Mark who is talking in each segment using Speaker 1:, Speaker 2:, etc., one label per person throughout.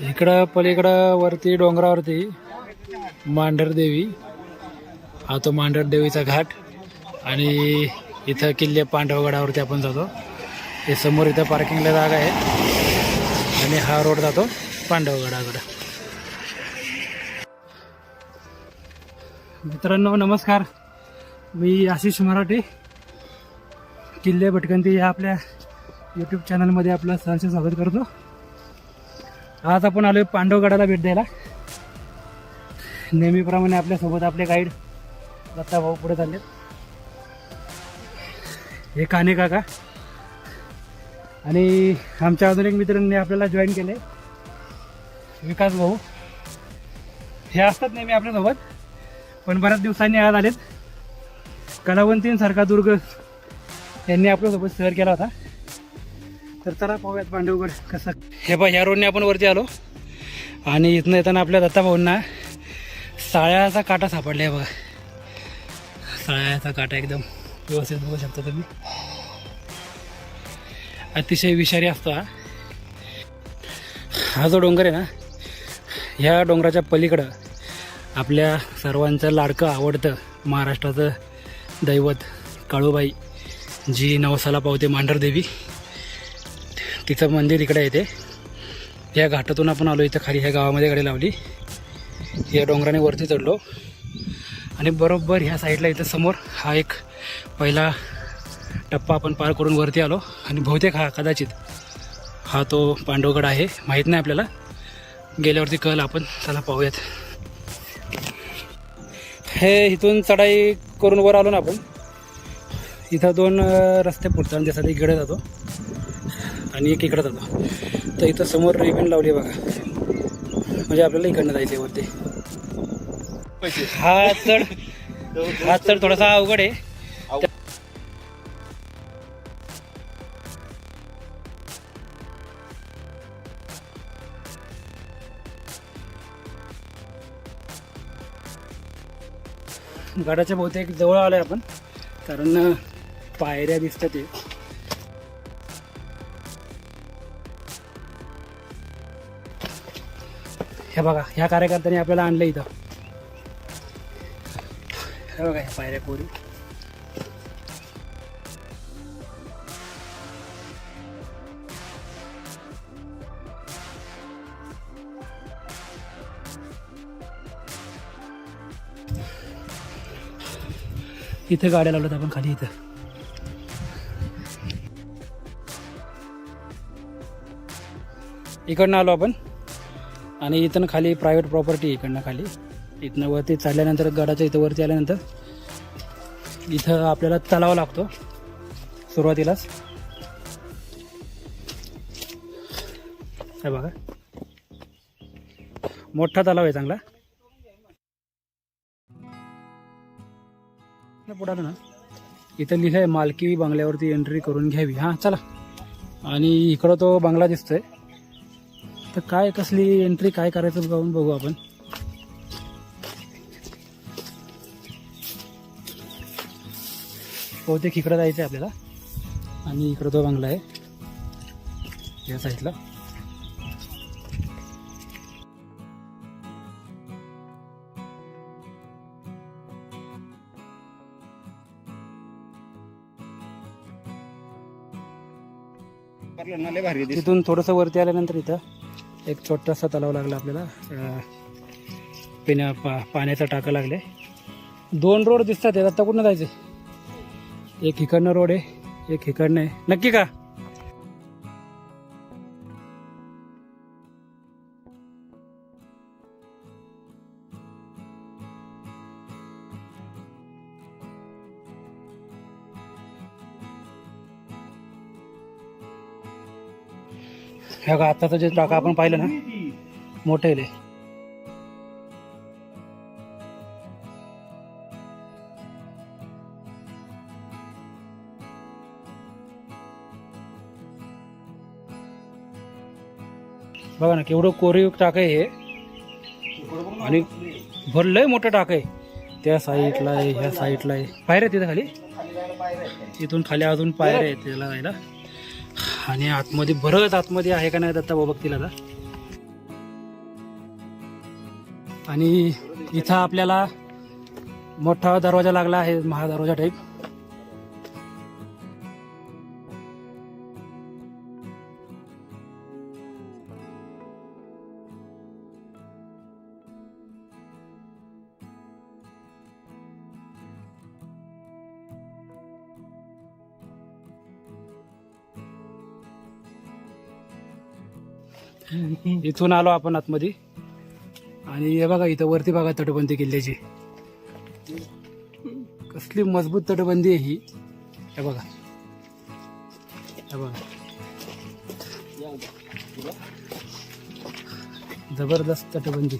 Speaker 1: इकडं पलीकडं वरती डोंगरावरती मांढरदेवी हा तो मांढरदेवीचा घाट. आणि इथं किल्ले पांडवगडावरती आपण जातो. हे समोर इथं पार्किंगला जागा आहे. आणि हा रोड जातो पांडवगडाकडं मित्रांनो नमस्कार. मी आशिष मराठे. किल्ले भटकंती या आपल्या यूट्यूब चॅनलमध्ये आपलं सहर्ष स्वागत करतो. आज आपण आलोय पांडवगडाला भेट द्यायला. नेहमीप्रमाणे आपल्यासोबत आपले गाईड दत्ता भाऊ पुढे चालले हे काने काका. आणि आमच्या अजून एक मित्रांनी आपल्याला जॉईन केले विकास भाऊ. हे असतात नेहमी आपल्यासोबत. पण बऱ्याच दिवसांनी आज आलेत. कलावंतींसारखा दुर्ग यांनी आपल्यासोबत सहर केला होता. तर चला पाहूयात पांडवगड कसं हे बघ ह्या रोडने आपण वरती आलो. आणि इथनं येताना आपल्या दत्ताभाऊंना साळ्याचा काटा सापडला आहे बघा. साळ्याचा काटा एकदम व्यवस्थित बघू शकता तुम्ही. अतिशय विषारी असतो हा. हा जो डोंगर आहे ना ह्या डोंगराच्या पलीकडं आपल्या सर्वांचं लाडकं आवडतं महाराष्ट्राचं दैवत काळूबाई जी नवसाला पावते मांढरदेवी. तिथं मंदिर इकडे येते या घाटातून आपण आलो इथं खाली ह्या गावामध्ये गाडी लावली. या डोंगराने वरती चढलो. आणि बरोबर ह्या साईडला इथं समोर हा एक पहिला टप्पा आपण पार करून वरती आलो. आणि बहुतेक हा कदाचित हा तो पांडवगड आहे. माहीत नाही आपल्याला. गेल्यावरती कल आपण त्याला पाहूयात. हे इथून चढाई करून वर आलो ना आपण. इथं दोन अं, रस्ते पुढतात त्यासाठी इकडे जातो. आणि एक इकडं जातो तर इथं समोर रिबीन लावली आहे बघा. म्हणजे आपल्याला इकडनं जायचं वरती. हा चढ हा चढ थोडासा अवघड आहे. गडाच्या बहुतेक जवळ आलोय आपण. कारण पायऱ्या दिसतात हे बघा ह्या कार्यकर्त्यांनी आपल्याला आणलं इथं. हे बघा ह्या पायऱ्या कोरी. इथे गाड्या लावल्यात आपण खाली इथं. इकडनं आलो आपण. आणि इथनं खाली प्रायव्हेट प्रॉपर्टी इकडनं खाली. इथनं वरती चढल्यानंतर गडाच्या इथं वरती आल्यानंतर इथं आपल्याला तलाव लागतो. सुरुवातीलाच. हे बघा. मोठा तलाव आहे चांगला. पुढे ना इथं लिहिलं आहे मालकी बंगल्यावरती एंट्री करून घ्यावी. हां चला. आणि इकडं तो बंगला दिसतोय. तर काय कसली एंट्री काय करायचं जाऊन बघू आपण. बहुतेक इकडं जायचं आहे आपल्याला. आणि इकडं तो बंगला आहे या साईडला तिथून थोडंसं वरती आल्यानंतर इथं. एक छोटासा तलाव लागला आपल्याला. पिण्या पा पाण्याचं टाकं लागले. दोन रोड दिसतात आहेत. आता कुठनं जायचं? एक इकडनं रोड आहे एक इकडनं आहे. नक्की का? ह्या का आत्ताचं जे टाका आपण पाहिलं ना मोठं आहे बघा ना केवढं कोरीव टाक आहे हे. आणि भरलंय मोठं टाक आहे. त्या साईडला आहे ह्या साईडला आहे. पायऱ्या तिथं खाली? इथून खाली अजून पायऱ्या आहेत त्याला जायला. आणि आतमध्ये बरंच आतमध्ये आहे का नाही दत्ता बघतील आता. आणि इथं आपल्याला मोठा दरवाजा लागला आहे महादरवाजा टाईप इथून आलो आपण आतमध्ये. आणि हे बघा इथं वरती बघा तटबंदी किल्ल्याची. कसली मजबूत तटबंदी आहे ही. हे बघा. हे बघा. जबरदस्त तटबंदी.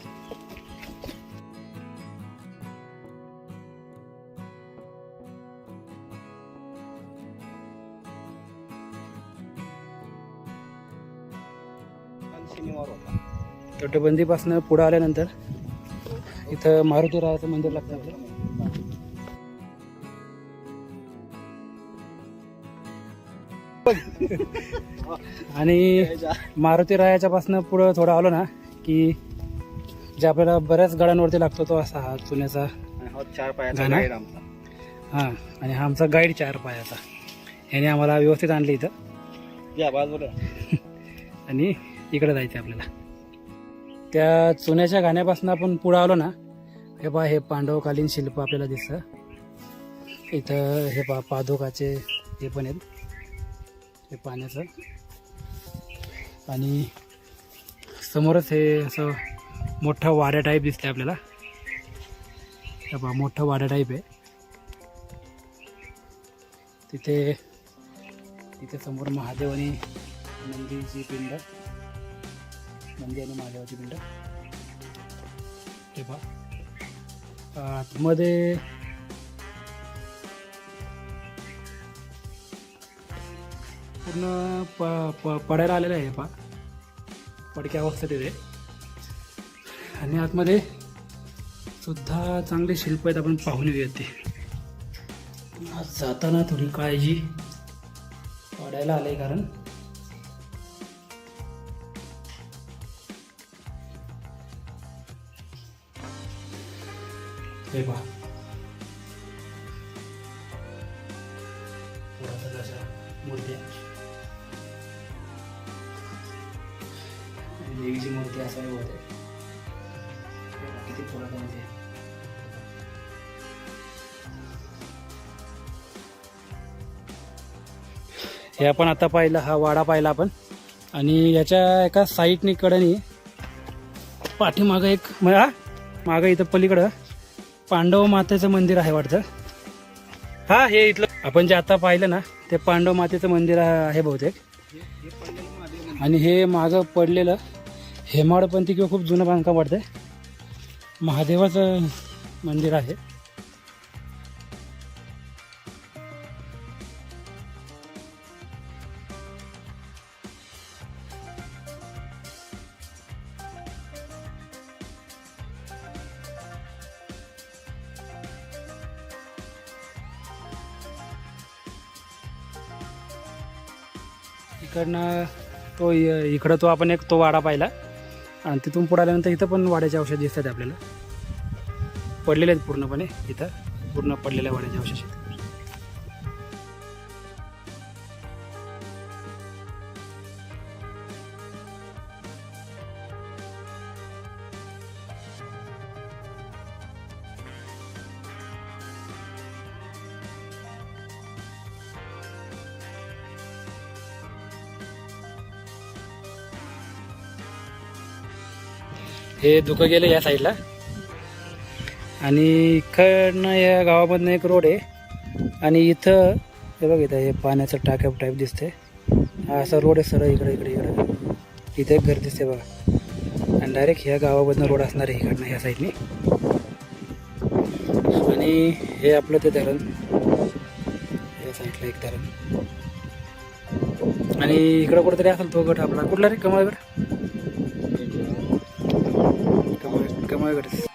Speaker 1: तटबंदीपासून पुढे आल्यानंतर इथं मारुती रायाचं मंदिर लागतं आणि मारुती रायाच्या पासून पुढं थोडं आलो ना की जे आपल्याला बऱ्याच गाड्यांवरती लागतो तो असा हा चुन्याचा
Speaker 2: चार
Speaker 1: गाणं? हा आणि हा आमचा गाईड चार पायाचा. याने आम्हाला व्यवस्थित आणले इथं.
Speaker 2: या बाजूला.
Speaker 1: आणि इकडे जायचं आपल्याला. त्या चुन्याच्या गाण्यापासून आपण पुढं आलो ना हे पहा हे पांडवकालीन शिल्प आपल्याला दिसतं. इथं हे पहा पादुकाचे हे पण आहेत. हे पाण्याचं. आणि समोरच हे असं मोठं वाड्या टाईप दिसतं आपल्याला. हे पहा मोठं वाड्या टाईप आहे. तिथे तिथे समोर महादेव आणि नंदीची पिंड. नंदी आणि महादेवाची पिंड हे पहा. आतमध्ये पूर्ण प प पडायला आलेलं आहे हे पहा. पडक्या अवस्थेत येते आणि आतमध्ये सुद्धा चांगले शिल्प आहेत आपण पाहून येऊयात ते. आज जाताना थोडी काळजी पडायला आलंय कारण हे पहा. थोडासा मूर्त्या देवीची मूर्ती असावी होते किती थोडा मध्ये हे आपण आता पाहिलं हा वाडा पाहिला आपण. आणि याच्या एका साईडनी कडेनी पाठीमागं एक म- हा मागं इथं पलीकडं पांडव मातेचं मंदिर आहे वाटतं? हा हे इथलं. आपण जे आता पाहिलं ना ते पांडव मातेचं मंदिर आहे बहुतेक. आणि हे मागं पडलेलं हेमाडपंथी किंवा खूप जुनं बांधकाम वाटतंय. महादेवाचं मंदिर आहे. इकडनं तो इकडं तो आपण एक तो वाडा पाहिला. आणि तिथून पुढे आल्यानंतर इथं पण वाड्याचे औषध दिसतात आपल्याला. पडलेले आहेत पूर्णपणे इथं पूर्ण पडलेल्या वाड्याचे अवशेष हे धुकं गेलं या साईडला आणि इकडनं या गावामधनं एक रोड आहे. आणि इथं हे बघ इथं हे पाण्याचं टाक्या टाईप दिसते हा असा रोड आहे सरळ इकडे इकडे इकडं. इथे एक घर दिसते बघा. आणि डायरेक्ट ह्या गावामधनं रोड असणार आहे इकडनं ह्या साईडने आणि हे आपलं ते धरण. या साईडला एक धरण. आणि इकडं कुठंतरी असेल तो गट आपला. कुठला रे? कमळगड? त्यामुळे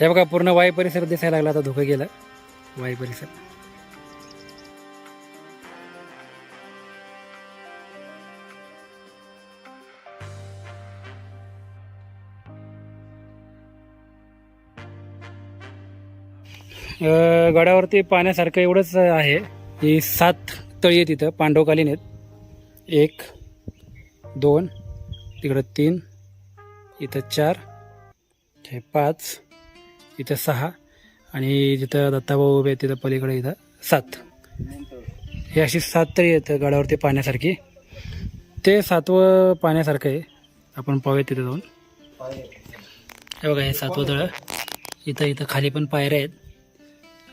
Speaker 1: हे बघा पूर्ण वाई परिसर दिसायला लागला आता धुकं गेलं. वाई परिसर. गडावरती पाण्यासारखं एवढंच आहे की सात तळी आहेत तिथं पांडवकालीन आहेत. एक दोन तिकडं तीन इथं चार हे पाच इथं सहा आणि जिथं दत्ताभाऊ उभे आहेत तिथं पलीकडे इथं सात. हे अशी सात तळी आहेत गडावरती पाण्यासारखी ते सातवं पाण्यासारखं आहे. आपण पाहूया तिथं जाऊन. हे बघा हे सातवं तळं. इथं इथं खाली पण पायऱ्या आहेत.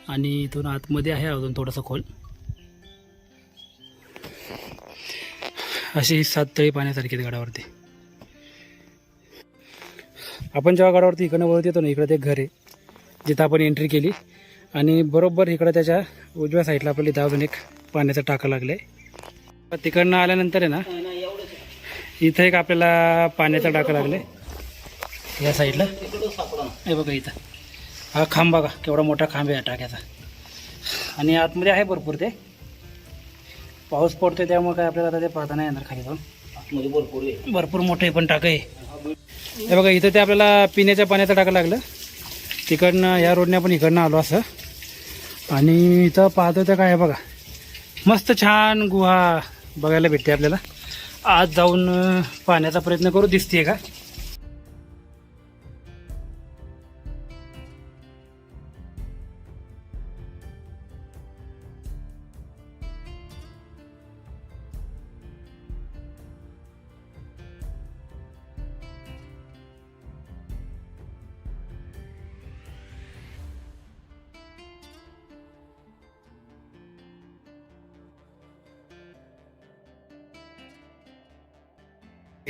Speaker 1: आणि इथून आतमध्ये आहे अजून थोडंसं खोल. अशी ही सात तळी पाण्यासारखी आहेत गडावरती. आपण जेव्हा गडावरती इकडनं वळत येतो ना इकडं ते घर आहे जिथं आपण एंट्री केली. आणि बरोबर इकडं त्याच्या उजव्या साईडला आपल्याला इथं अजून एक पाण्याचा टाका लागला आहे तिकडनं आल्यानंतर आहे ना इथं एक आपल्याला पाण्याचा टाका लागले या साईडला हे बघा इथं. हा खांब बघा केवढा मोठा खांब आहे या टाक्याचा. आणि आतमध्ये आहे भरपूर ते. पाऊस पडतोय त्यामुळे काय आपल्याला आता ते पाहता नाही येणार खाली जाऊन. भरपूर मोठे मोठं आहे पण टाकं आहे. हे बघा इथं ते आपल्याला पिण्याच्या पाण्याचं टाकं लागलं. तिकडनं या रोडने आपण इकडनं आलो असं. आणि इथं पाहतो त्या काय आहे बघा. मस्त छान गुहा बघायला भेटते आपल्याला. आज जाऊन पाहण्याचा प्रयत्न करू. दिसते का?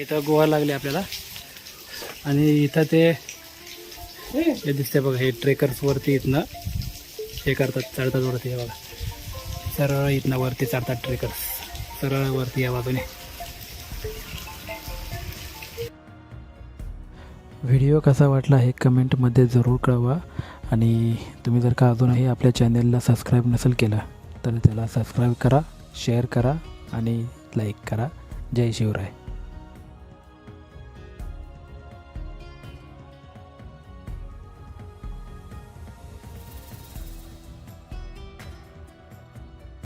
Speaker 1: इथं गोवा लागले आपल्याला. आणि इथं ते हे दिसते बघा हे ट्रेकर्स वरती इथनं हे करतात चढतात वरती हे बघा. सरळ इथनं वरती चढतात ट्रेकर्स सरळ वरती या बाजूने.
Speaker 2: व्हिडिओ कसा वाटला हे कमेंटमध्ये जरूर कळवा. आणि तुम्ही जर का अजूनही आपल्या चॅनेलला सबस्क्राईब नसेल केलं तर त्याला सबस्क्राईब करा शेअर करा आणि लाईक करा. जय शिवराय.